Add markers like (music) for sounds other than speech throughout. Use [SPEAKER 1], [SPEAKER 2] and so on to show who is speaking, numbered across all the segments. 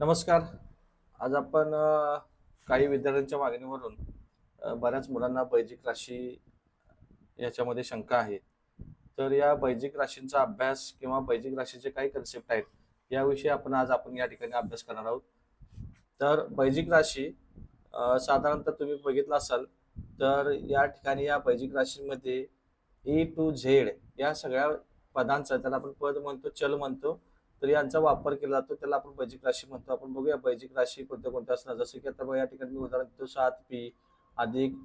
[SPEAKER 1] नमस्कार. आज आपण काही विद्यार्थ्यांच्या मागणीवरून बऱ्याच मुलांना बैजिक राशी याच्यामध्ये शंका आहे. तर या बैजिक राशींचा अभ्यास किंवा बैजिक राशीचे काही कन्सेप्ट आहेत याविषयी आपण आज आपण या ठिकाणी अभ्यास करणार आहोत. तर बैजिक राशी साधारणतः तुम्ही बघितलं असाल तर या ठिकाणी या बैजिक राशींमध्ये ए टू झेड या सगळ्या पदांचा त्याला आपण पद म्हणतो चल म्हणतो तर यांचा वापर केला जातो त्याला आपण बैजिक राशी म्हणतो. आपण बघूया बैजिक राशी कोणत्या कोणत्या असणार. जसं की आता बघा या ठिकाणी मी उदाहरण देतो. सात पी अधिक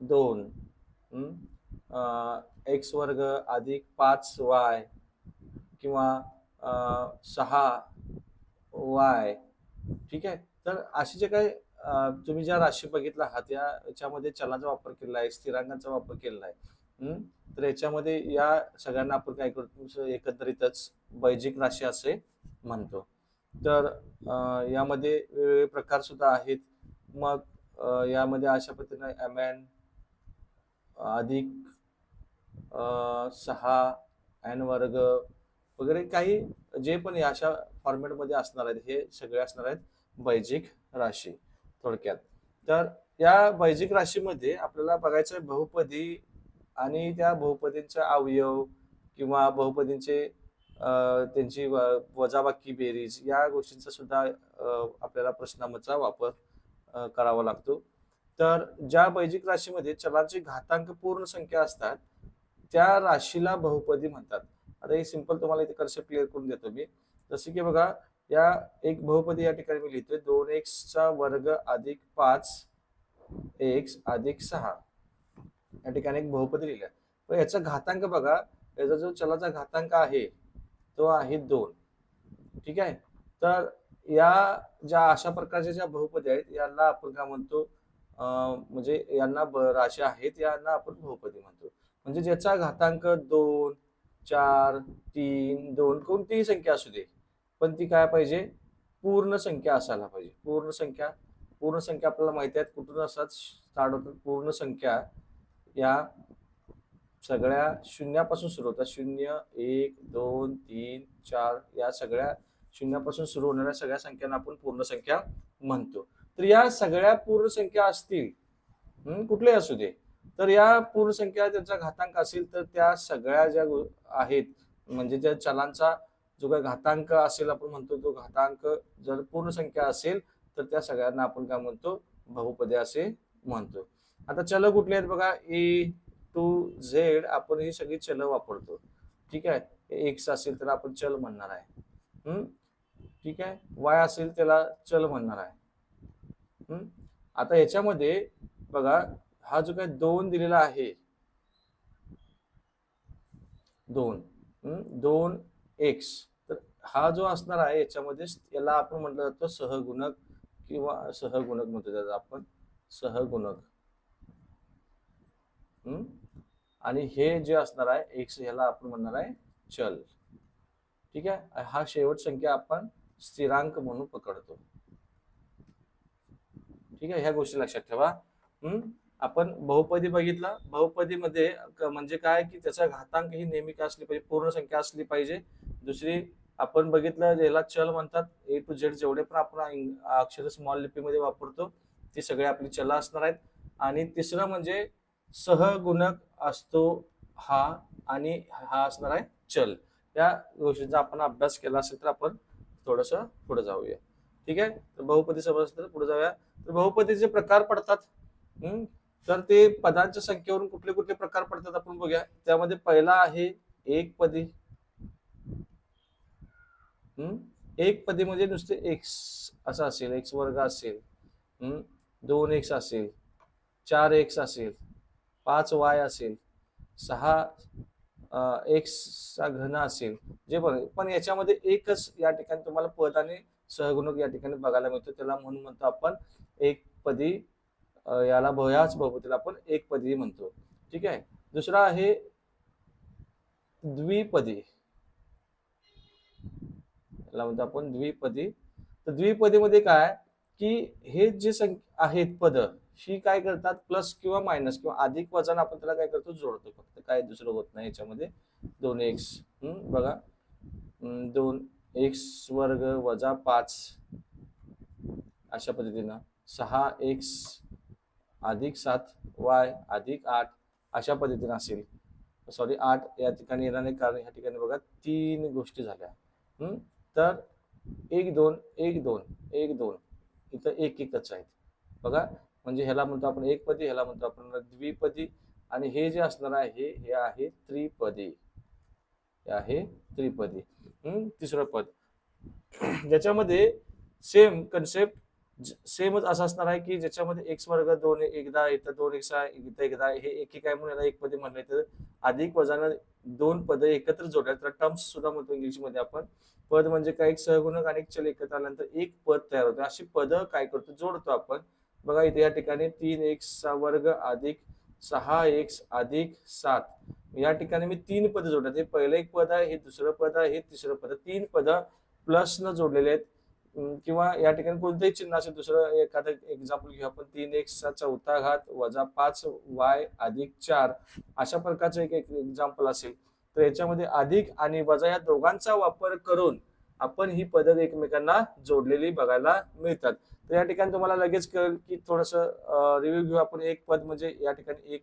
[SPEAKER 1] दोन एक्स वर्ग अधिक पाच वाय किंवा सहा वाय ठीक आहे? तर असे जे काही तुम्ही ज्या राशी बघितला आहात याच्यामध्ये चलाचा वापर केलेला आहे स्थिरांकांचा वापर केलेला आहे. तर याच्यामध्ये या सगळ्यांना आपण काय करतो एकत्रितच बैजिक राशी असे म्हणतो. तर यामध्ये वेगवेगळे प्रकार सुद्धा आहेत. मग यामध्ये अशा पद्धतीने एम एन अधिक सहा एन वर्ग वगैरे काही जे पण या अशा फॉर्मॅटमध्ये असणार आहेत हे सगळे असणार आहेत बैजिक राशी थोडक्यात. तर या बैजिक राशीमध्ये आपल्याला बघायचं आहे बहुपदी आणि त्या बहुपदींचा अवयव किंवा बहुपदींचे त्यांची व- वजाबाकी बेरीज या गोष्टींचा सुद्धा आपल्याला प्रश्नामचा वापर करावा लागतो. तर ज्या बैजिक राशीमध्ये चलांची घातांक पूर्ण संख्या असतात त्या राशीला बहुपदी म्हणतात. आता हे सिंपल तुम्हाला इथे कन्सेप्ट क्लिअर करून देतो मी. जसं की बघा या एक बहुपदी या ठिकाणी मी लिहितोय. दोन एक्सचा वर्ग अधिक पाच एक्स अधिक सहा. या ठिकाणी एक बहुपदी लिहिलं पण याचा घातांक बघा याचा जो चलाचा घातांक आहे तो आहे दोन. ठीक आहे? तर या ज्या अशा प्रकारच्या ज्या बहुपदी आहेत यांना आपण काय म्हणतो म्हणजे यांना राशी आहेत यांना आपण बहुपदी म्हणतो. म्हणजे ज्याचा घातांक दोन चार तीन दोन कोणतीही संख्या असू दे पण ती काय पाहिजे? पूर्ण संख्या असायला पाहिजे. पूर्ण संख्या पूर्ण संख्या आपल्याला माहिती आहेत कुठून असतात? स्टार्ट होतात पूर्ण संख्या. या सगळ्या शून्यापासून सुरू होतात. शून्य एक दोन तीन चार या सगळ्या शून्यापासून सुरू होणाऱ्या सगळ्या संख्यांना आपण पूर्ण संख्या म्हणतो. तर या सगळ्या पूर्ण संख्या असतील कुठलेही असू दे तर या पूर्ण संख्या त्यांचा घातांक असेल तर त्या सगळ्या ज्या आहेत म्हणजे ज्या चलांचा जो काही घातांक असेल आपण म्हणतो तो घातांक जर पूर्ण संख्या असेल तर त्या सगळ्यांना आपण काय म्हणतो? बहुपदे असे म्हणतो. आता चल कुठले आहेत बघा ए टू झेड आपण ही सगळी चल वापरतो. ठीक आहे? एक्स असेल तर आपण चल म्हणणार आहे. हम्म? ठीक आहे? वाय असेल त्याला चल म्हणणार आहे. आता याच्यामध्ये बघा हा जो काही दोन दिलेला आहे दोन दोन एक्स तर हा जो असणार आहे याच्यामध्ये याला आपण म्हटलं जातं सहगुणक किंवा सहगुणक म्हणतो त्याचा आपण सहगुणक. आणि हे जे असणार आहे एक्स ह्याला आपण म्हणणार आहे चल. ठीक आहे? हा शेवट संख्या आपण स्थिरांक म्हणून पकडतो. ठीक आहे? ह्या गोष्टी लक्षात ठेवा. हम्म? आपण बहुपदी बघितला. बहुपदीमध्ये म्हणजे काय? की त्याचा घातांक ही नेहमी काय असली पाहिजे? पूर्ण संख्या असली पाहिजे. दुसरी आपण बघितलं याला चल म्हणतात ए टू झेड जेवढे पण आपण अक्षर स्मॉल लिपीमध्ये वापरतो ते सगळे आपली चला असणार आहेत. आणि तिसरं म्हणजे सहगुणक असतो हा आणि हा असणार आहे चल. या गोष्टींचा आपण अभ्यास केला असेल तर आपण थोडस पुढे जाऊया. ठीक आहे? तर बहुपदी समज तर पुढे जाऊया. तर बहुपदीचे प्रकार पडतात तर ते पदांच्या संख्येवरून कुठले कुठले प्रकार पडतात आपण बघूया. त्यामध्ये पहिला आहे एक पदी. हम्म? एक पदी म्हणजे नुसते एक्स असं असेल एक्स वर्ग असेल. दोन एक्स असेल चार एक्स असेल. पाच वाय असेल सहा एक्सचा घन असेल जे पण पण याच्यामध्ये एकच या ठिकाणी तुम्हाला पद आणि सहगुणक या ठिकाणी बघायला मिळतो. त्याला म्हणून म्हणतो आपण एक पदी याला भयाच बहुपतीला आपण एक पदी म्हणतो. ठीक आहे? दुसरा आहे द्विपदी. याला म्हणतो आपण द्विपदी. तर द्विपदीमध्ये काय की हे जे संख्या आहेत पद ही काय करतात? प्लस किंवा मायनस किंवा अधिक वजन आपण त्याला काय करतो? जोडतो. फक्त काय दुसरं होत नाही याच्यामध्ये. दोन एक्स बघा. दोन एक्स वर्ग वजा पाच. अशा पद्धतीनं. सहा एक्स अधिक सात वाय अधिक आठ अशा पद्धतीनं असेल. सॉरी आठ या ठिकाणी येणार नाही कारण ह्या ठिकाणी बघा तीन गोष्टी झाल्या. तर एक दोन एक दोन एक दोन. इथं एक एकच आहेत. बघा म्हणजे ह्याला म्हणतो आपण एकपदी ह्याला म्हणतो आपण द्विपदी. आणि हे जे असणार आहे हे आहे त्रिपदी. हे आहे त्रिपदी. तिसरं पद. (clears throat) ज्याच्यामध्ये सेम कन्सेप्ट सेमच असं असणार आहे की ज्याच्यामध्ये एक्स वर्ग दोन एकदा इथं दोन एक आहे इथं एकदा. हे एक एक आहे म्हणून याला एक पदी म्हणलं तर अधिक वजानं दोन पद एकत्र जोडल्या. तर टर्म्स सुद्धा म्हणतो इंग्लिशमध्ये आपण. पद म्हणजे काय एक सहगुणक आणि एक चल एकत्र आल्यानंतर एक पद तयार होतं. अशी पद काय करतो? जोडतो आपण. बघा इथे या ठिकाणी तीन एक्सचा वर्ग अधिक सहा एक्स अधिक सात. या ठिकाणी मी तीन पद जोडतात हे पहिलं एक पद आहे हे दुसरं पद आहे हे तिसरं पद तीन पद प्लस न जोडलेले आहेत. किंवा या ठिकाणी कोणतंही चिन्ह असेल दुसरं एखादं एक्झाम्पल घेऊ आपण. तीन एक्सचा चौथा घात वजा पाच वाय अधिक चार. अशा प्रकारचं एक एक्झाम्पल असेल. तर याच्यामध्ये अधिक आणि वजा या दोघांचा वापर करून आपण ही पदं एकमेकांना जोडलेली बघायला मिळतात. तर या ठिकाणी तुम्हाला लगेच कळेल की थोडस रिव्ह्यू घेऊ आपण एक पद म्हणजे या ठिकाणी एक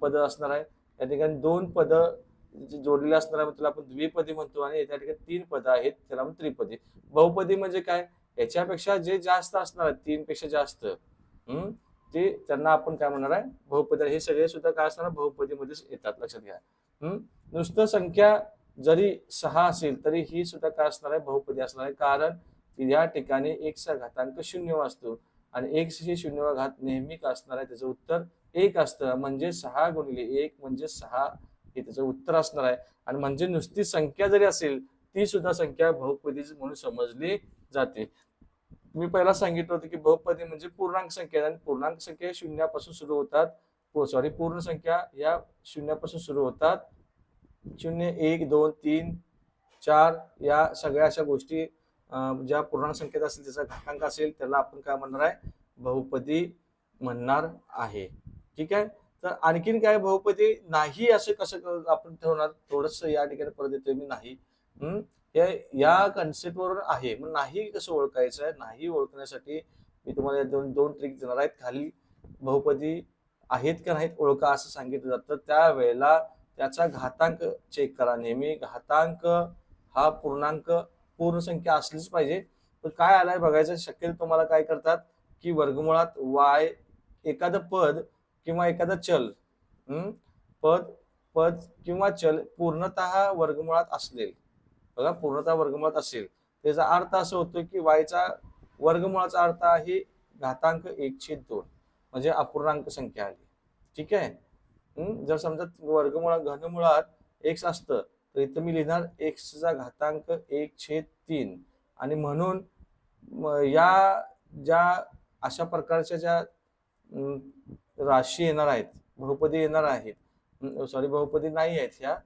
[SPEAKER 1] पद असणार आहे. या ठिकाणी दोन पद जोडलेले असणार आहे त्याला आपण द्विपदी म्हणतो आणि त्या ठिकाणी तीन पद आहेत त्याला आपण त्रिपदी. बहुपदी म्हणजे काय? याच्यापेक्षा जे जास्त असणार आहे तीन पेक्षा जास्त हम्म ते त्यांना आपण काय म्हणणार आहे? बहुपदी. हे सगळे सुद्धा काय असणार बहुपदीमध्येच येतात. लक्षात घ्या. हम्म नुसतं संख्या जरी सहा असेल तरी ही सुद्धा काय असणार आहे? बहुपदी असणार आहे. कारण या ठिकाणी एक्सचा घातांक शून्य वाचतो. आणि एक ही शून्य घात नेहमी असणार आहे त्याचं उत्तर एक असतं. म्हणजे सहा गुणिले एक म्हणजे सहा हे त्याचं उत्तर असणार आहे. आणि म्हणजे नुसती संख्या जरी असेल ती सुद्धा संख्या बहुपदी म्हणून समजली जाते. मी पहिला सांगितलं होतं की बहुपदी म्हणजे पूर्णांक संख्या. आणि पूर्णांक संख्या शून्यापासून सुरू होतात. सॉरी पूर्ण संख्या या शून्यापासून सुरू होतात. शून्य एक दोन तीन चार या सगळ्या अशा गोष्टी ज्या पूर्णांक संख्येत असेल त्याचा घातांक असेल त्याला आपण काय म्हणणार आहे? बहुपदी म्हणणार आहे. ठीक आहे? तर आणखीन काय बहुपदी? नाही असं कसं आपण ठेवणार? थोडस या ठिकाणी परत येतोय मी नाही. हे? या कन्सेप्ट वरून आहे. मग नाही कसं ओळखायचं आहे? नाही ओळखण्यासाठी मी तुम्हाला या दोन दोन ट्रिक देणार आहेत. खाली बहुपदी आहेत का नाहीत ओळखा असं सांगितलं जातं. त्यावेळेला त्याचा घातांक चेक करा नेहमी. घातांक हा पूर्णांक पूर्ण संख्या असलीच पाहिजे. तर काय आलाय बघायचं शक्यतो तुम्हाला काय करतात की वर्गमुळात वाय एखादं पद किंवा एखादं चल पद पद किंवा चल पूर्णतः वर्गमुळात असलेल बघा पूर्णतः वर्गमुळात असेल. त्याचा अर्थ असं होतो की वायचा वर्गमुळाचा अर्थ आहे घातांक एकशे दोन. म्हणजे अपूर्णांक संख्या आली. ठीक आहे? जर समजा वर्गमुळात घनमुळात एक्स असतं तर इथं मी लिहिणार एक्सचा घातांक एक छेद तीन. आणि म्हणून या ज्या अशा प्रकारच्या ज्या राशी येणार आहेत बहुपदी येणार आहेत सॉरी बहुपदी नाही आहेत ह्या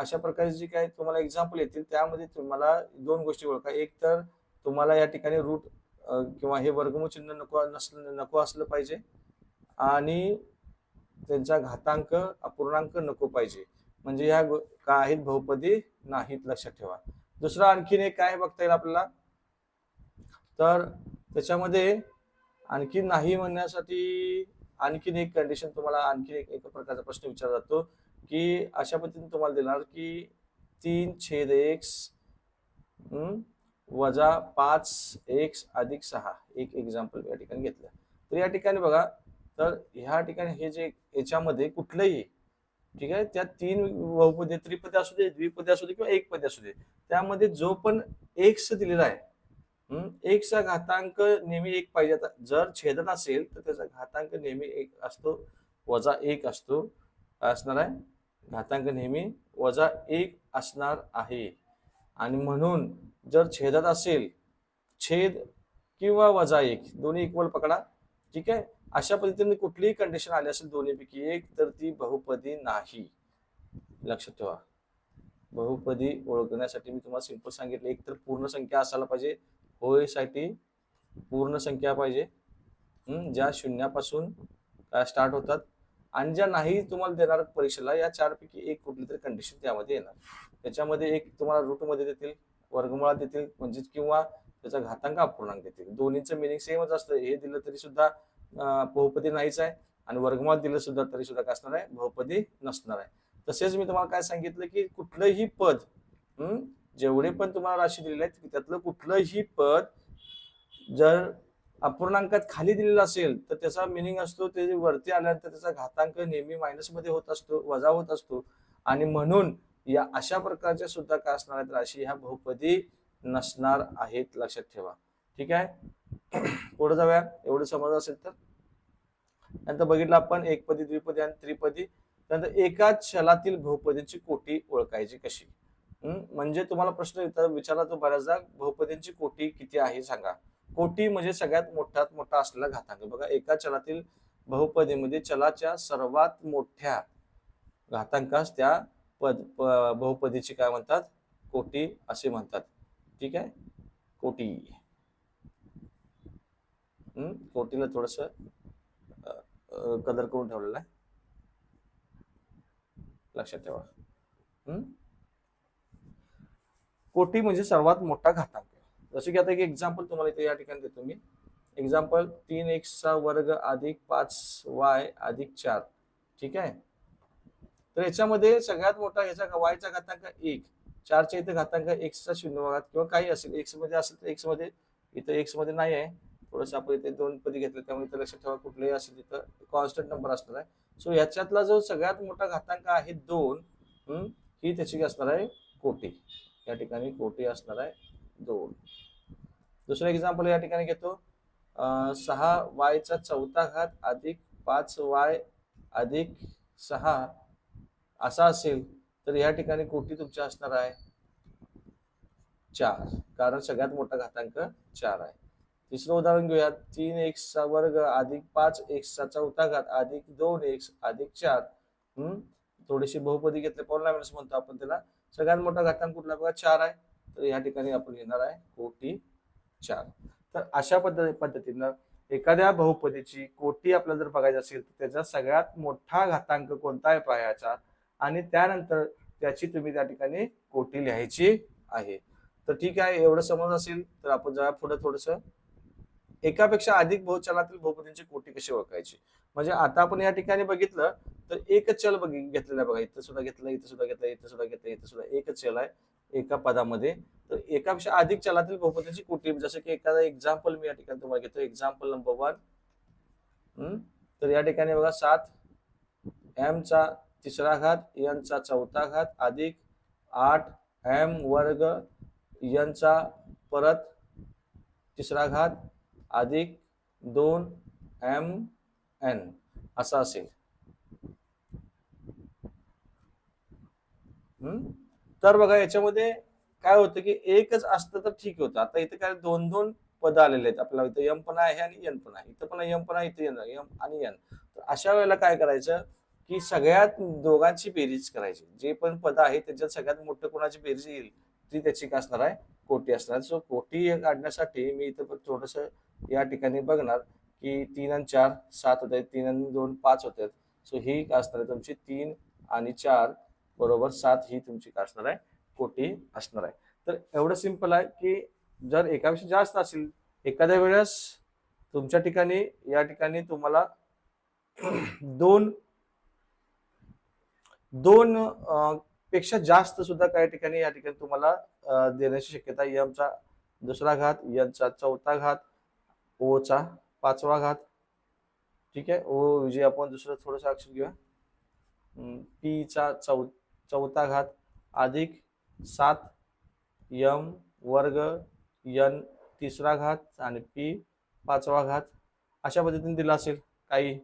[SPEAKER 1] अशा प्रकारचे जे काय तुम्हाला एक्झाम्पल येतील त्यामध्ये तुम्हाला दोन गोष्टी ओळखा. एक तर तुम्हाला या ठिकाणी रूट किंवा हे वर्गमूळ चिन्ह नको नसलं नको असलं पाहिजे. आणि त्यांचा घातांक अपूर्णांक नको पाहिजे. म्हणजे ह्या गो- काय आहेत बहुपदी नाहीत लक्षात ठेवा. दुसरं आणखीन एक काय बघता येईल आपल्याला. तर त्याच्यामध्ये आणखी नाही म्हणण्यासाठी आणखीन एक कंडिशन तुम्हाला आणखीन एक एका प्रकारचा प्रश्न विचारला जातो की अशा पद्धतीने तुम्हाला देणार की तीन छेद एक्स वजा पाच एक्स अधिक सहा. एक एक्झाम्पल या ठिकाणी घेतलं. तर या ठिकाणी बघा. तर ह्या ठिकाणी हे जे याच्यामध्ये कुठलंही ठीक आहे? त्या तीन बहुपदे त्रिपदी असू दे द्विपदी असू दे किंवा एक पदे असू दे. त्यामध्ये जो पण एक्स दिलेला आहे एक्सचा एकचा घातांक नेहमी एक पाहिजे. आता जर छेदन असेल तर त्याचा घातांक नेहमी एक असतो वजा एक असतो असणार आहे. घातांक नेहमी वजा एक असणार आहे. आणि म्हणून जर छेदात असेल छेद किंवा वजा एक दोन्ही इक्वल पकडा. ठीक आहे? अशा पद्धतीने कुठलीही कंडिशन आली असेल दोन्हीपैकी एक तर ती बहुपदी नाही. लक्षात ठेवा. बहुपदी ओळखण्यासाठी मी तुम्हाला सिंपल सांगितलं. एक तर पूर्ण संख्या असायला पाहिजे. होयसाठी पूर्ण संख्या पाहिजे. ज्या शून्यापासून स्टार्ट होतात. आणि ज्या नाही तुम्हाला देणार परीक्षेला या चारपैकी एक कुठली तरी कंडिशन त्यामध्ये येणार. त्याच्यामध्ये एक तुम्हाला रूटमध्ये देतील वर्गमुळात देतील म्हणजेच किंवा त्याचा घातांक अपूर्णांक देतील. दोन्हीचं मिनिंग सेमच असतं. हे दिलं तरी सुद्धा बहुपदी नाहीच आहे आणि वर्गमात दिलं सुद्धा तरी सुद्धा काय असणार आहे बहुपदी नसणार आहे. तसेच मी तुम्हाला काय सांगितलं की कुठलंही पद जेवढे पण तुम्हाला राशी दिलेले आहेत त्यातलं कुठलंही पद जर अपूर्णांकात खाली दिलेला असेल तर त्याचा मिनिंग असतो ते वरती आल्यानंतर त्याचा घातांक नेहमी मायनसमध्ये होत असतो वजा होत असतो. आणि म्हणून या अशा प्रकारच्या सुद्धा काय असणार आहेत राशी ह्या बहुपदी नसणार आहेत लक्षात ठेवा. ठीक आहे? पुढे जाऊया. एवढं समज असेल तर. नंतर बघितलं आपण एकपदी द्विपदी आणि त्रिपदी. नंतर एकाच छलातील बहुपदींची कोटी ओळखायची कशी? म्हणजे तुम्हाला प्रश्न विचारला तो बऱ्याचदा बहुपदींची कोटी किती आहे सांगा. कोटी म्हणजे सगळ्यात मोठ्यात मोठा असलेला घातांक. बघा एका चलातील बहुपदीमध्ये चलाच्या सर्वात मोठ्या घातांकास त्या पद प- बहुपदीची काय म्हणतात? कोटी असे म्हणतात. ठीक आहे? कोटी. हम्म, थोडंसं थोडस कलर करून ठेवलेला आहे. लक्षात ठेवा. कोटी म्हणजे सर्वात मोठा घातांक जसं की आता एक एक्झाम्पल तुम्हाला इथे या ठिकाणी देतो मी. एक्झाम्पल तीन एक्सचा वर्ग अधिक पाच वाय अधिक चार. ठीक आहे? तर याच्यामध्ये सगळ्यात मोठा याचा वायचा घातांक एक. चारच्या इथे घातांक एक्सचा शून्य भागात किंवा काही असेल एक्समध्ये असेल तर एक्समध्ये इथं एक्समध्ये नाही आहे. थोडंसं आपण इथे दोन पदी घेतले त्यामुळे इथे लक्षात ठेवा कुठलंही असेल तिथं कॉन्स्टंट नंबर असणार आहे. सो ह्याच्यातला जो सगळ्यात मोठा घातांक आहे दोन ही त्याची असणार आहे कोटी. या ठिकाणी कोटी असणार आहे दोन. दुसरं एक्झाम्पल या ठिकाणी घेतो. सहा वायचा चौथा घात अधिक पाच वाय अधिक सहा असा असेल तर या ठिकाणी कोटी तुमच्या असणार आहे चार. कारण सगळ्यात मोठा घातांक चार आहे. तिसरं उदाहरण घेऊया तीन एक्सचा वर्ग अधिक पाच एक्सचा चौथा घात अधिक दोन एक्स अधिक चार. हम्म? थोडीशी बहुपदी घेतले. पॉलिनॉमियल्स म्हणतो आपण त्याला. सगळ्यात मोठा घातांक कुठला बघा? चार आहे. तर या ठिकाणी आपण घेणार आहे कोटी चार. तर अशा पद्धती पद्धतीनं एखाद्या बहुपदीची कोटी आपल्याला जर बघायची असेल तर त्याचा सगळ्यात मोठा घातांक कोणता आहे पाहायचा आणि त्यानंतर त्याची तुम्ही त्या ठिकाणी कोटी लिहायची आहे. तर ठीक आहे. एवढं समज असेल तर आपण जरा पुढे थोडस. एकापेक्षा अधिक बहुचलातील बहुपदींची कोटी कशी ओळखायची? म्हणजे आता आपण या ठिकाणी बघितलं तर एक चल घेतलेला बघा इथं सुद्धा घेतलं इथं सुद्धा घेतलं इथं सुद्धा घेतलं इथं सुद्धा एकच चल आहे एका पदामध्ये. तर एकापेक्षा अधिक चलातील बहुपतींची कोटी जसं की एखादा एक्झाम्पल मी या ठिकाणी तुम्हाला घेतो एक्झाम्पल नंबर वन तर या ठिकाणी बघा सात एम चा तिसरा घात यांचा चौथा घात अधिक आठ एम वर्ग यांचा परत तिसरा घात अधिक दोन एम एन असा असेल. हम्म? तर बघा याच्यामध्ये काय होतं की एकच असतं तर ठीक होतं. आता इथे काय दोन दोन पद आलेले आहेत. आपल्याला इथं यम पण आहे आणि एन पण आहे. इथं पण यम पण आहे इथं यन यम आणि एन तर अशा वेळेला काय करायचं की सगळ्यात दोघांची बेरीज करायची. जे पण पद आहे त्याच्यात सगळ्यात मोठं कोणाची बेरीज येईल? ती त्याची काय असणार आहे कोटी असणार सो कोटी काढण्यासाठी मी इथं थोडस या ठिकाणी बघणार की तीन आणि चार सात होत आहेत तीन आणि दोन पाच होत आहेत. सो ही असणार आहे तुमची तीन आणि चार बरोबर सात ही तुमची काय असणार आहे कोटी असणार आहे. तर एवढं सिंपल आहे की जर एकापेक्षा जास्त असेल एखाद्या वेळेस तुमच्या ठिकाणी या ठिकाणी तुम्हाला दोन दोन पेक्षा जास्त सुद्धा काही ठिकाणी या ठिकाणी तुम्हाला देण्याची शक्यता यमचा दुसरा घात यांचा चौथा घात ओचा पाचवा घात. ठीक आहे? ओ जे आपण दुसरं थोडंसं अक्षर घेऊया. पीचा चौ चौथा घात. अधिक सात यम वर्ग यन तिसरा घात आणि पी पाचवा घात. अशा पद्धतीने दिला असेल काही.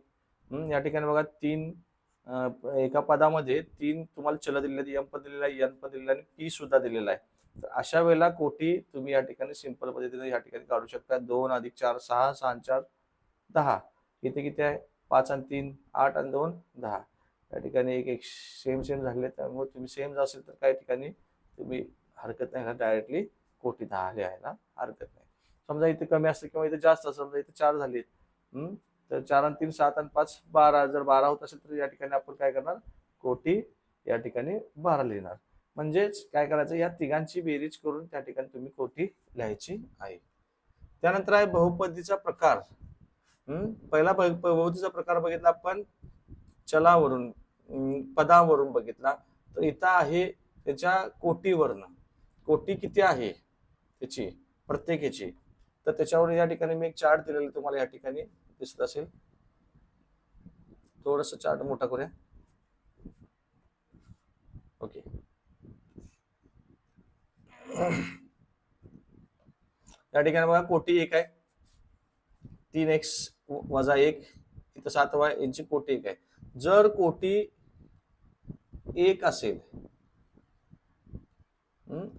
[SPEAKER 1] या ठिकाणी बघा तीन एका पदामध्ये तीन तुम्हाला चल दिलेले आहेत. यम पण दिलेला आहे यन पण दिलेला आणि पी सुद्धा दिलेला आहे. तर अशा वेळेला कोटी तुम्ही या ठिकाणी सिंपल पद्धतीने या ठिकाणी काढू शकता. दोन अधिक चार सहा सहा चार दहा. इथे किती आहे? पाच आणि तीन आठ आणि दोन दहा. या ठिकाणी एक एक सेम सेम झाले. त्यामुळे तुम्ही सेम असेल तर काही ठिकाणी तुम्ही हरकत नाही डायरेक्टली कोटी दहा लिहायला हरकत नाही. समजा इथे कमी असतं किंवा इथे जास्त असतं. समजा इथे चार झाले. तर चार आणि तीन सात आणि पाच बारा. जर बारा होत असेल तर या ठिकाणी आपण काय करणार? कोटी या ठिकाणी बारा लिहिणार. म्हणजेच काय करायचं या तिघांची बेरीज करून त्या ठिकाणी तुम्ही कोटी लिहायची आहे. त्यानंतर आहे बहुपदीचा प्रकार. पहिला ब- बहुपदीचा प्रकार बघितला आपण. चलावरून पदावरून बघितला. तर इथं आहे त्याच्या कोटीवरनं. कोटी किती आहे? त्याची प्रत्येकाची. तर त्याच्यावर या ठिकाणी मी एक चार्ट दिलेला तुम्हाला या ठिकाणी दिसत असेल. थोडस चार्ट मोठा करूया ओके या ठिकाणी बघा कोटी एक आहे. तीन एक्स वजा एक इथं सात वाय यांची कोटी एक आहे. जर कोटी एक असेल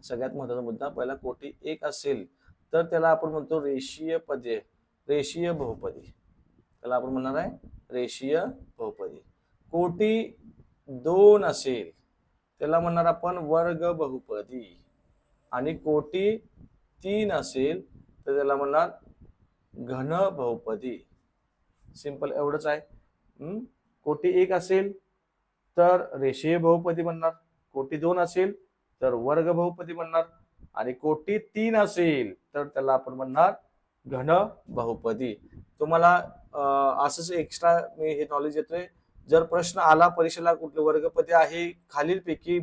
[SPEAKER 1] सगळ्यात महत्त्वाचा मुद्दा पहिला कोटी एक असेल तर त्याला आपण म्हणतो रेषीय पदे रेषीय बहुपदी. त्याला आपण म्हणणार आहे रेषीय बहुपदी. कोटी दोन असेल त्याला म्हणणार आपण वर्ग बहुपदी. आणि कोटी तीन असेल तर त्याला म्हणणार घन बहुपदी. सिंपल एवढंच आहे. कोटी एक असेल तर रेषीय बहुपदी म्हणणार. कोटी दोन असेल तर वर्ग बहुपदी म्हणणार. आणि कोटी तीन असेल तर त्याला आपण म्हणणार घन बहुपदी. तुम्हाला असंच एक्स्ट्रा मी हे नॉलेज येतोय जर प्रश्न आला परीक्षेला कुठले वर्गपदी आहे खालीलपैकी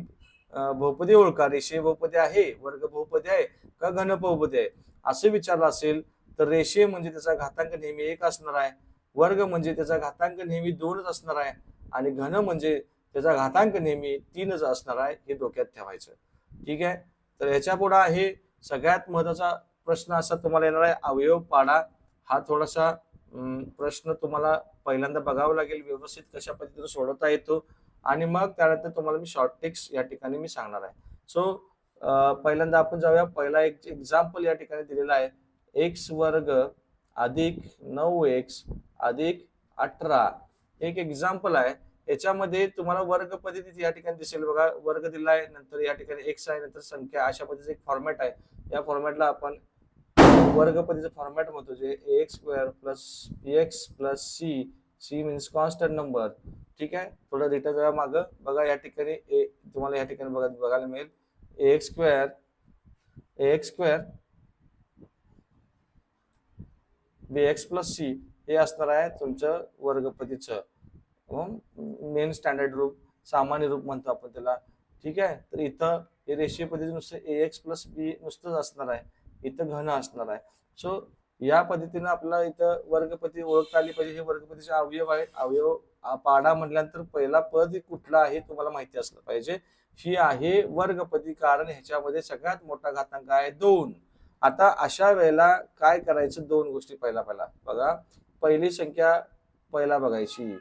[SPEAKER 1] बहुपदी ओळखा रेषीय बहुपदी आहे वर्ग बहुपदी आहे का घन बहुपदी आहे? असं विचारलं असेल तर रेषीय म्हणजे त्याचा घातांक नेहमी एक असणार आहे. वर्ग म्हणजे त्याचा घातांक नेहमी दोनच असणार आहे. आणि घन म्हणजे त्याचा घातांक नेहमी तीनच असणार आहे हे डोक्यात ठेवायचं. ठीक आहे? तर ह्याच्या पुढे आहे सगळ्यात महत्त्वाचा प्रश्न असा तुम्हाला येणार आहे अवयव पाडा. हा थोडासा प्रश्न तुम्हाला पहिल्यांदा बघावा लागेल व्यवस्थित कशा पद्धतीने सोडवता येतो. आणि मग त्यानंतर तुम्हाला मी शॉर्ट टिक्स या ठिकाणी मी सांगणार आहे. सो पहिल्यांदा आपण जाऊया. पहिला एक एक्झाम्पल या ठिकाणी दिलेला आहे. एक्स वर्ग अधिक नऊ एक्स अधिक अठरा. एक एक्झाम्पल आहे. याच्यामध्ये तुम्हाला वर्ग पद्धती या ठिकाणी दिसेल बघा. वर्ग दिला आहे नंतर या ठिकाणी एक्स आहे नंतर संख्या. अशा पद्धतीचं एक फॉर्मॅट आहे. या फॉर्मॅटला आपण वर्ग पद्धतीचं फॉर्मॅट म्हणतो जे X square plus X plus C C means constant number ठीक आहे. थोडं रिटर्न जरा मागं. बघा या ठिकाणी ए तुम्हाला या ठिकाणी बघा बघायला मिळेल. A X square A X square B X plus C हे असणार आहे तुमचं वर्गपतीचं. मेन स्टँडर्ड रूप सामान्य रूप म्हणतो आपण त्याला. ठीक आहे? तर इथं हे रेषीय पद्धती नुसतं ए एक्स प्लस बी नुसतंच असणार आहे. इथं घन असणार आहे. सो या पद्धतीनं आपल्याला इथं वर्गपती ओळखता आली पाहिजे. हे वर्गपतीचे अवयव आहेत. अवयव पाडा म्हटल्यानंतर पहिला पद कुठला आहे तुम्हाला माहिती असलं पाहिजे. ही आहे वर्गपदी कारण ह्याच्यामध्ये सगळ्यात मोठा घातांक आहे दोन. आता अशा वेळेला काय करायचं दोन गोष्टी पहिला पहिला. बघा पहिली संख्या पहिला बघायची.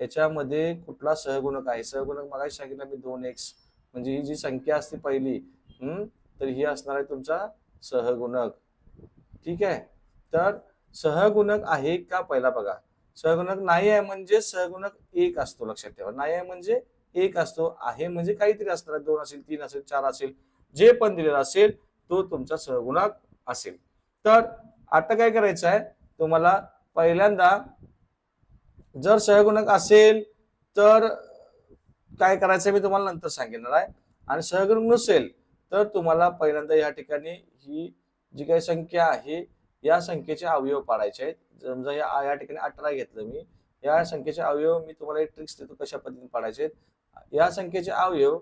[SPEAKER 1] याच्यामध्ये कुठला सहगुणक आहे? सहगुणक बघायला सांगितलं मी दोन एक्स म्हणजे ही जी संख्या असते पहिली हम्म तर ही असणार आहे तुमचा सहगुणक. ठीक आहे? तर सहगुणक आहे का पहिला बघा. सहगुणक नाही आहे म्हणजे सहगुणक एक असतो लक्षात ठेवा. नाही आहे म्हणजे एक असतो आहे म्हणजे काहीतरी असणार दोन असेल तीन असेल चार असेल जे पण दिलेला असेल तो तुमचा सहगुणक असेल. तर आता काय करायचं आहे? तुम्हाला पहिल्यांदा जर सहगुणक असेल तर काय करायचं मी तुम्हाला नंतर सांगणार आहे. आणि सहगुणक नसेल तर तुम्हाला पहिल्यांदा या ठिकाणी ही जी काही संख्या आहे या संख्येचे अवयव पाडायचे आहेत. समजा या या ठिकाणी अठरा घेतलं मी या संख्येचे अवयव मी तुम्हाला एक ट्रिक्स देतो कशा पद्धतीने पाडायचे. या संख्येचे अवयव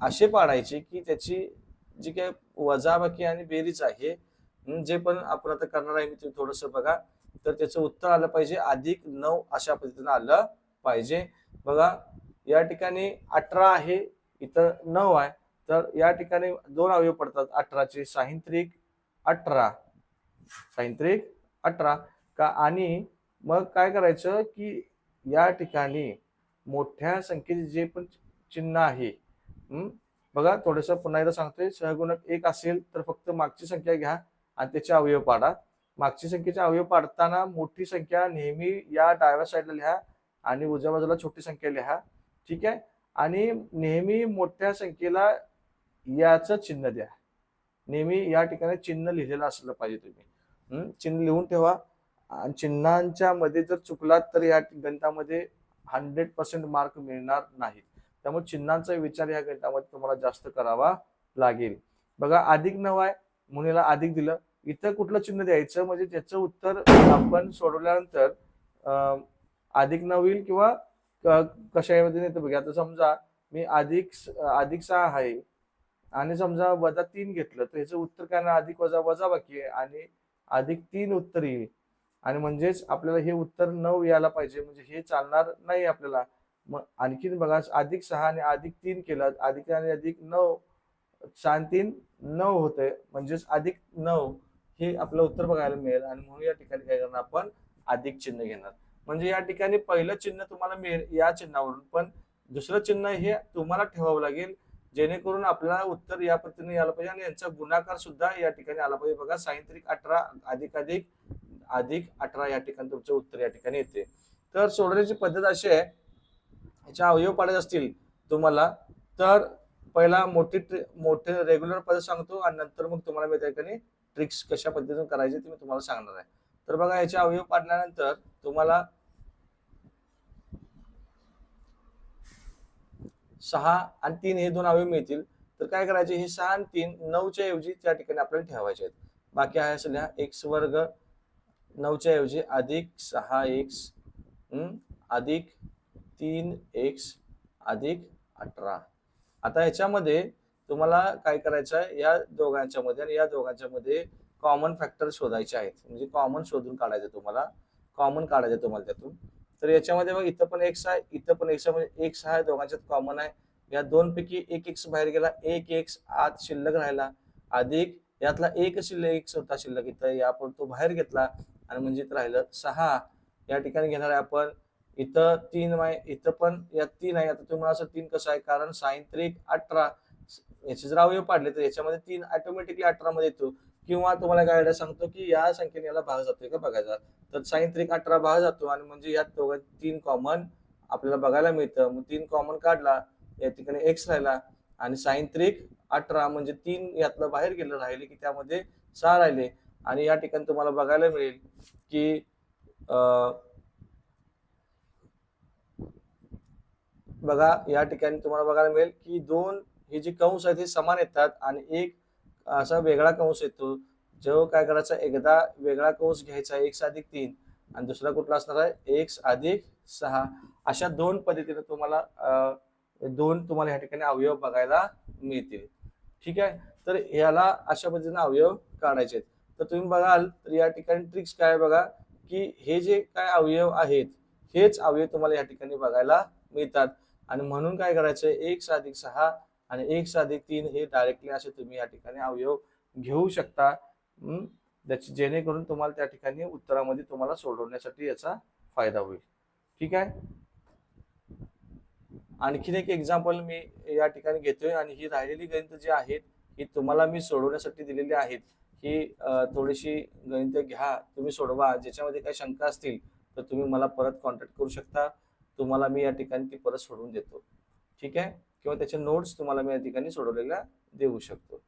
[SPEAKER 1] असे पाडायचे की त्याची जी काही वजाबाकी आणि बेरीज आहे जे पण आपण आता करणार आहे मी तुम्ही थोडंसं बघा. तर त्याचं उत्तर आलं पाहिजे अधिक नऊ अशा पद्धतीनं आलं पाहिजे. बघा या ठिकाणी अठरा आहे इथं नऊ आहे. तर या ठिकाणी दोन अवयव पडतात अठराचे साहित्रिक अठरा. साहित्रिक अठरा. का? आणि मग काय करायचं की या ठिकाणी मोठ्या संख्येचे जे पण चिन्ह आहे बघा थोडस पुन्हा एकदा सांगतोय. सहगुणक एक असेल तर फक्त मागची संख्या घ्या आणि त्याचे अवयव पाडा. मागची संख्येचे अवयव पाडताना मोठी संख्या नेहमी या डाव्या साईडला लिहा आणि उजव्या बाजूला छोटी संख्या लिहा. ठीक आहे? आणि नेहमी मोठ्या संख्येला याचं चिन्ह द्या. नेहमी या ठिकाणी चिन्ह लिहिलेलं असलं पाहिजे तुम्ही. चिन्ह लिहून ठेवा. चिन्हांच्या मध्ये जर चुकलात तर या गणितामध्ये हंड्रेड पर्सेंट मार्क मिळणार नाहीत त्यामुळे चिन्हांचा विचार या गणितामध्ये तुम्हाला जास्त करावा लागेल. बघा अधिक नव आहे म्हणून याला अधिक दिलं. इथं कुठलं चिन्ह द्यायचं? म्हणजे त्याचं उत्तर आपण सोडवल्यानंतर अं, अधिक नऊ येईल किंवा कशामध्ये येतं बघा. आता समजा मी अधिक अधिक सहा आहे आणि समजा वजा तीन घेतलं तर ह्याचं उत्तर काय? ना अधिक वजा वजा बाकी आहे आणि अधिक तीन उत्तर येईल. आणि म्हणजेच आपल्याला हे उत्तर नऊ यायला पाहिजे म्हणजे हे चालणार नाही आपल्याला. मग आणखीन बघा अधिक सहा आणि अधिक तीन केलं अधिक आणि अधिक नऊ सहा तीन नऊ होते म्हणजेच अधिक नऊ हे आपलं उत्तर बघायला मिळेल आणि म्हणून या ठिकाणी काय करणार आपण? अधिक चिन्ह घेणार. म्हणजे या ठिकाणी पहिलं चिन्ह तुम्हाला मिळेल या चिन्हावरून पण दुसरं चिन्ह हे तुम्हाला ठेवावं लागेल जेणेकरून आपल्याला उत्तर या पद्धतीने यायला पाहिजे आणि यांचा गुणाकार सुद्धा या ठिकाणी आला पाहिजे. बघा सायंत्रिक अठरा अधिक अधिक अधिक अठरा या ठिकाणी तुमचं उत्तर या ठिकाणी येते. तर सोडवण्याची पद्धत अशी आहे याच्या अवयव पाडायचे असतील तुम्हाला तर पहिला मोठी मोठे रेग्युलर पद्धत सांगतो आणि नंतर मग तुम्हाला मी त्या ठिकाणी ट्रिक्स कशा पद्धतीने करायचे ते मी तुम्हाला सांगणार आहे. तर बघा याचे अवयव पाडल्यानंतर तुम्हाला सहा आणि तीन हे दोन अवयव मिळतील. तर काय करायचे? हे सहा आणि तीन नऊच्या ऐवजी त्या ठिकाणी आपल्याला ठेवायचे आहेत. बाकी आहे सध्या एक्स वर्ग नऊच्या ऐवजी अधिक सहा एक्स अधिक तीन एक्स अधिक अठरा. आता ह्याच्यामध्ये तुम्हाला काय करायचं आहे? या दोघांच्या मध्ये आणि या दोघांच्या मध्ये कॉमन फॅक्टर शोधायचे आहेत. म्हणजे कॉमन शोधून काढायचं तुम्हाला. कॉमन काढायचं तुम्हाला त्यातून. तर याच्यामध्ये मग इथं पण एक्स आहे इथं पण एक्स आहे. म्हणजे एक्स हा दोघांच्यात कॉमन आहे. या दोन पैकी एक एक्स बाहेर गेला एक एक्स आत शिल्लक राहिला. अधिक यातला एक शिल्लक एक्स होता शिल्लक इथं या तो बाहेर घेतला. आणि म्हणजे इथं राहिलं. सहा या ठिकाणी घेणार आहे आपण. इथं तीन माय इथं पण यात तीन आहे. आता तुम्हाला असं तीन कसं आहे? कारण सायंत्रिक अठरा. याचे जर अवयव पाडले तर याच्यामध्ये तीन ऑटोमॅटिकली अठरा मध्ये येतो. किंवा तुम्हाला काय आयडिया सांगतो की या संख्येने याला भाग जातोय का बघायचा? तर सायंत्रिक अठरा भाग जातो आणि म्हणजे यात दोघं तीन कॉमन आपल्याला बघायला मिळतं. मग तीन कॉमन काढला या ठिकाणी एक्स राहिला आणि सायंत्रिक अठरा म्हणजे तीन यातलं बाहेर गेलं राहिले की त्यामध्ये सहा राहिले. आणि या ठिकाणी तुम्हाला बघायला मिळेल की बघा या ठिकाणी तुम्हाला बघायला मिळेल की दोन हे जे कंस आहेत हे समान येतात आणि एक असा वेगळा कंस येतो. जो काय करायचा एकदा वेगळा कंस घ्यायचा एक्स अधिक तीन आणि दुसरा कुठला असणार आहे? एक्स अधिक सहा. अशा दोन पद्धतीने तुम्हाला दोन तुम्हाला या ठिकाणी अवयव बघायला मिळतील. ठीक आहे? तर ह्याला अशा पद्धतीने अवयव काढायचे आहेत. तर तुम्ही बघाल तर या ठिकाणी ट्रिक्स काय बघा की हे जे काय अवयव आहेत हेच अवयव तुम्हाला या ठिकाणी बघायला मिळतात. आणि म्हणून काय करायचं एक साधिक सहा आणि एक साधिक तीन हे डायरेक्टली असे तुम्ही या ठिकाणी अवयव घेऊ शकता. त्याची जेणेकरून तुम्हाला त्या ठिकाणी उत्तरामध्ये तुम्हाला सोडवण्यासाठी याचा फायदा होईल. ठीक आहे? आणखीन एक एक्झाम्पल मी या ठिकाणी घेतोय आणि ही राहिलेली गणित जी आहेत ही तुम्हाला मी सोडवण्यासाठी दिलेली आहेत. ही थोडीशी गणित घ्या तुम्ही सोडवा ज्याच्यामध्ये काही शंका असतील तर तुम्ही मला परत कॉन्टॅक्ट करू शकता. तुम्हाला मी या ठिकाणी ती परत सोडवून देतो. ठीक आहे? किंवा त्याचे नोट्स तुम्हाला मी या ठिकाणी सोडवलेल्या देऊ शकतो.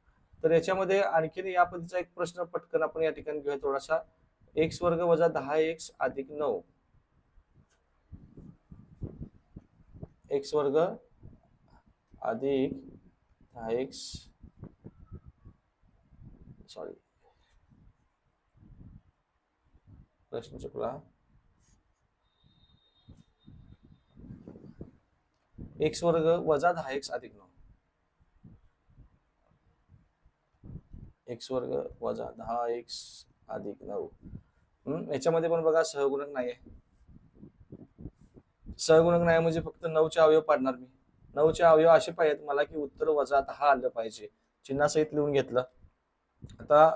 [SPEAKER 1] तर याच्यामध्ये आणखीन या पद्धतीचा एक प्रश्न पटकन आपण या ठिकाणी घेऊया थोडासा. एक्स वर्ग वजा दहा एक्स अधिक नऊ. एक्स वर्ग अधिक दहा एक्स सॉरी प्रश्न चुकला. एक्स वर्ग वजा दहा एक्स अधिक नऊ. एक्स वर्ग वजा दहा एक्स अधिक नऊ. याच्यामध्ये पण बघा सहगुणक नाही आहे सहगुणक नाही म्हणजे फक्त नऊचे अवयव पाडणार मी. नऊचे अवयव असे पाहिजेत मला की उत्तर वजा दहा आलं पाहिजे. चिन्हासहित लिहून घेतलं. आता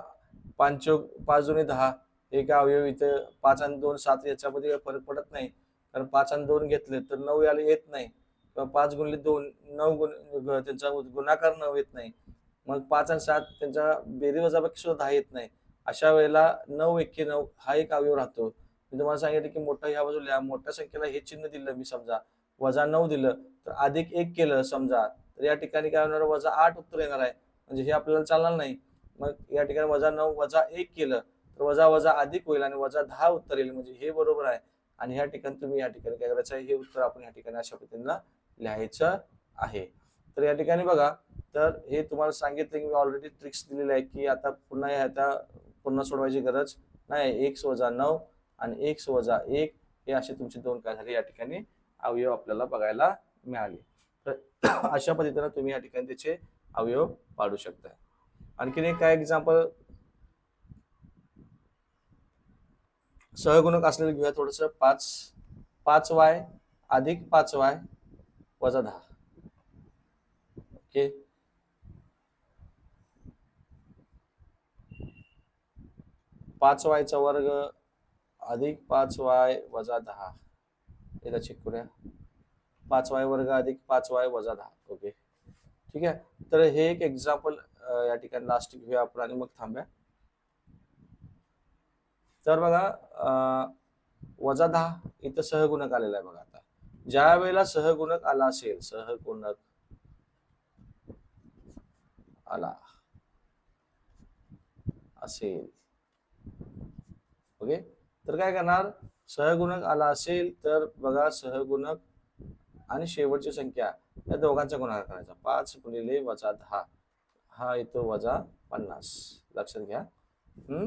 [SPEAKER 1] पाच पाच जुने दहा. एक अवयव इथं पाच आणि दोन सात याच्यामध्ये फरक पडत नाही. कारण पाच आणि दोन घेतले तर नऊ याला येत नाही. किंवा पाच गुणले दोन नऊ गुण त्यांचा गुणाकार नऊ येत नाही. मग पाच आणि सात त्यांचा बेरीवजापेक्षा सुद्धा दहा येत नाही. अशा वेळेला नऊ एके नऊ हा एक अवयव राहतो. मी तुम्हाला सांगितलं की मोठा ह्या बाजूला मोठ्या संख्येला हे चिन्ह दिलं मी समजा. वजा नऊ दिलं तर अधिक एक केलं समजा तर या ठिकाणी काय होणार? वजा आठ उत्तर येणार आहे. म्हणजे हे आपल्याला चालणार नाही. मग या ठिकाणी वजा नऊ वजा एक केलं तर वजा वजा अधिक होईल आणि वजा दहा उत्तर येईल म्हणजे हे बरोबर आहे. आणि ह्या ठिकाणी तुम्ही या ठिकाणी काय करायचं आहे? हे उत्तर आपण या ठिकाणी अशा पद्धतीनं लिहायचं आहे. तर या ठिकाणी बघा तर हे तुम्हाला सांगितलं की मी ऑलरेडी ट्रिक्स दिलेले आहे की आता पुन्हा आता पुन्हा सोडवायची गरज नाही. एक वजा नऊ आणि एक वजा एक हे असे तुमचे दोन काय झाले या ठिकाणी अवयव आपल्याला बघायला मिळाले. तर अशा पद्धतीनं तुम्ही या ठिकाणी त्याचे अवयव पाडू शकता. आणखीन एक काय एक्झाम्पल सहगुणक असलेलं घेऊया थोडस. पाच पाच वाय अधिक पाच वाय वजा दहा. ओके. पाच वायचा वर्ग अधिक पाच वाय वजा दहा. एकदा चेक करूया. पाच वाय वर्ग अधिक पाच वाय वजा दहा. ओके. ठीक आहे? तर हे एक एक्झाम्पल या ठिकाणी लास्ट घेऊया आपण आणि मग थांब्या. तर बघा वजा दहा इथं सहगुणक आलेला आहे बघा आता. ज्या वेळेला सहगुणक आला असेल सहगुणक आला असेल ओके? तर काय करणार? सहगुणक आला असेल तर बघा सहगुणक आणि शेवटची संख्या या दोघांचा गुणाकार करायचा. पाच गुणिले वजा दहा. हा येतो वजा पन्नास. लक्षात घ्या. हम्म?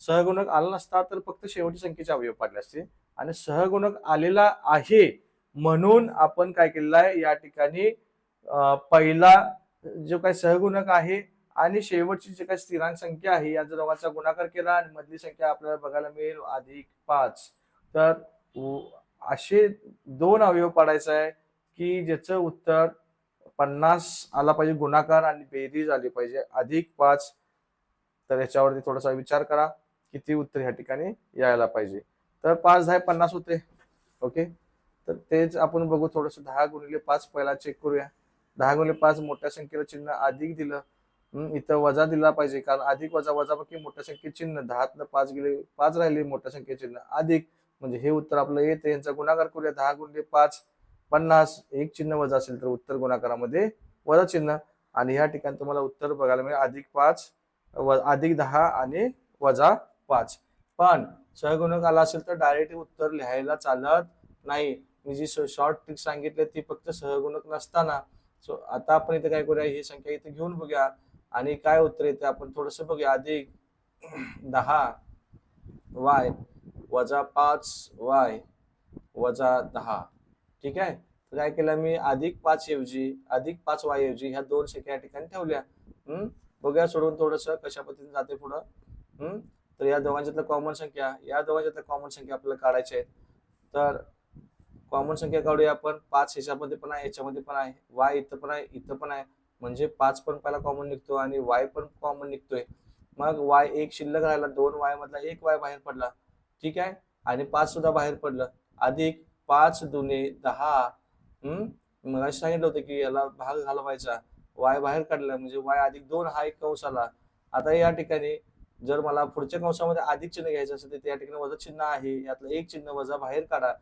[SPEAKER 1] सहगुणक आला नसता तर फक्त शेवटी संख्येचे अवयव पाडले असते. आणि सहगुणक आलेला आहे म्हणून आपण काय केलेलं आहे? या ठिकाणी पहिला जो काही सहगुणक आहे आणि शेवटची जी काही स्थिरांक संख्या आहे या दोघांचा गुणाकार केला आणि मधली संख्या आपल्याला बघायला मिळेल अधिक पाच. तर असे दोन अवयव पाडायचा आहे की ज्याचं उत्तर पन्नास आला पाहिजे गुणाकार आणि बेरीज आली पाहिजे अधिक पाच. तर याच्यावरती थोडासा विचार करा. किती उत्तर ह्या ठिकाणी यायला पाहिजे. तर पाच दहा पन्नास होते. ओके? तर तेच आपण बघू थोडस दहा गुणिले पाच पहिला चेक करूया. दहा गुणिले पाच मोठ्या संख्येला चिन्ह अधिक दिलं. इथं वजा दिला पाहिजे कारण अधिक वजा वजा मोठ्या संख्येत चिन्ह. दहातनं पाच गेले पाच राहिले मोठ्या संख्येत चिन्ह अधिक. म्हणजे हे उत्तर आपलं येते. यांचा गुणाकार करूया. दहा गुणिले पाच पन्नास. एक चिन्ह वजा असेल तर उत्तर गुणाकारामध्ये वजा चिन्ह. आणि ह्या ठिकाणी तुम्हाला उत्तर बघायला मिळेल. अधिक पाच व- अधिक दहा आणि वजा पाच पण सहगुणक आला असेल तर डायरेक्ट उत्तर लिहायला चालत नाही. मी जी शॉर्ट ट्रिक सांगितली ती फक्त सहगुणक नसताना. सो आता आपण इथे काय करूया? ही संख्या इथे घेऊन बघूया. आणि काय उत्तर येते आपण थोडस बघूया. अधिक (clears throat) दहा. वाय. वजा पाच. वाय. वजा दहा. ठीक आहे? तर काय केलं मी? अधिक पाच ऐवजी अधिक पाच वाय ऐवजी ह्या दोन संख्या या ठिकाणी ठेवल्या. हम्म? बघूया सोडून थोडस कशा पद्धतीने जाते पुढं. हम्म? तर या दोघांच्यातल्या कॉमन संख्या या दोघांच्यातल्या कॉमन संख्या आपल्याला काढायच्या आहेत. तर कॉमन संख्या काढूया आपण. पाच ह्याच्यामध्ये पण आहे याच्यामध्ये पण आहे. वाय इथं पण आहे इथं पण आहे. म्हणजे पाच पण पहिला कॉमन निघतो आणि वाय पण कॉमन निघतोय. मग वाय एक शिल्लक राहिला दोन वाय मधला एक वाय बाहेर पडला. ठीक आहे? आणि पाच सुद्धा बाहेर पडलं. अधिक पाच दुने दहा. हम्म? मग सांगितलं होतं की याला भाग घालवायचा. वाय बाहेर काढला म्हणजे वाय अधिक दोन हा एक कंस आला. आता या ठिकाणी जर मला पुढच्या कंसामध्ये अधिक चिन्ह घ्यायचं असेल तर त्या ठिकाणी वजा चिन्ह आहे. यातलं एक चिन्ह वजा बाहेर काढा.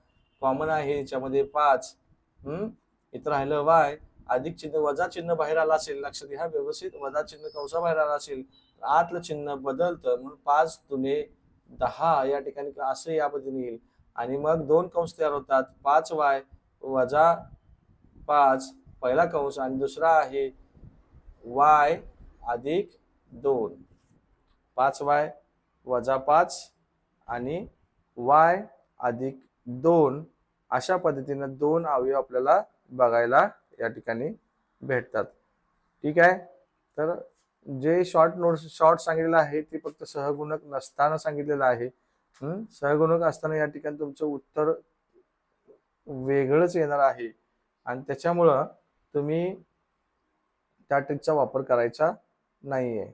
[SPEAKER 1] कॉमन आहे याच्यामध्ये पाच. हम्म? इथं राहिलं वाय अधिक चिन्ह वजा चिन्ह बाहेर आला असेल लक्षात घ्या. व्यवस्थित वजा चिन्ह कंसा बाहेर आला असेल आतलं चिन्ह बदलतं. म्हणून पाच दुने दहा या ठिकाणी असं या पद्धतीने येईल. आणि मग दोन कंस तयार होतात. पाच वाय वजा पाच पहिला कंस. आणि दुसरा आहे वाय अधिक दोन. पाच वाय वजा पाच आणि वाय अधिक दोन अशा पद्धतीनं दोन अवयव आपल्याला बघायला या ठिकाणी भेटतात. ठीक आहे? तर जे शॉर्ट नोट्स शॉर्ट सांगितलेलं आहे ते फक्त सहगुणक नसताना सांगितलेलं आहे. सहगुणक असताना या ठिकाणी तुमचं उत्तर वेगळंच येणार आहे. आणि त्याच्यामुळं तुम्ही त्या ट्रिकचा वापर करायचा नाही आहे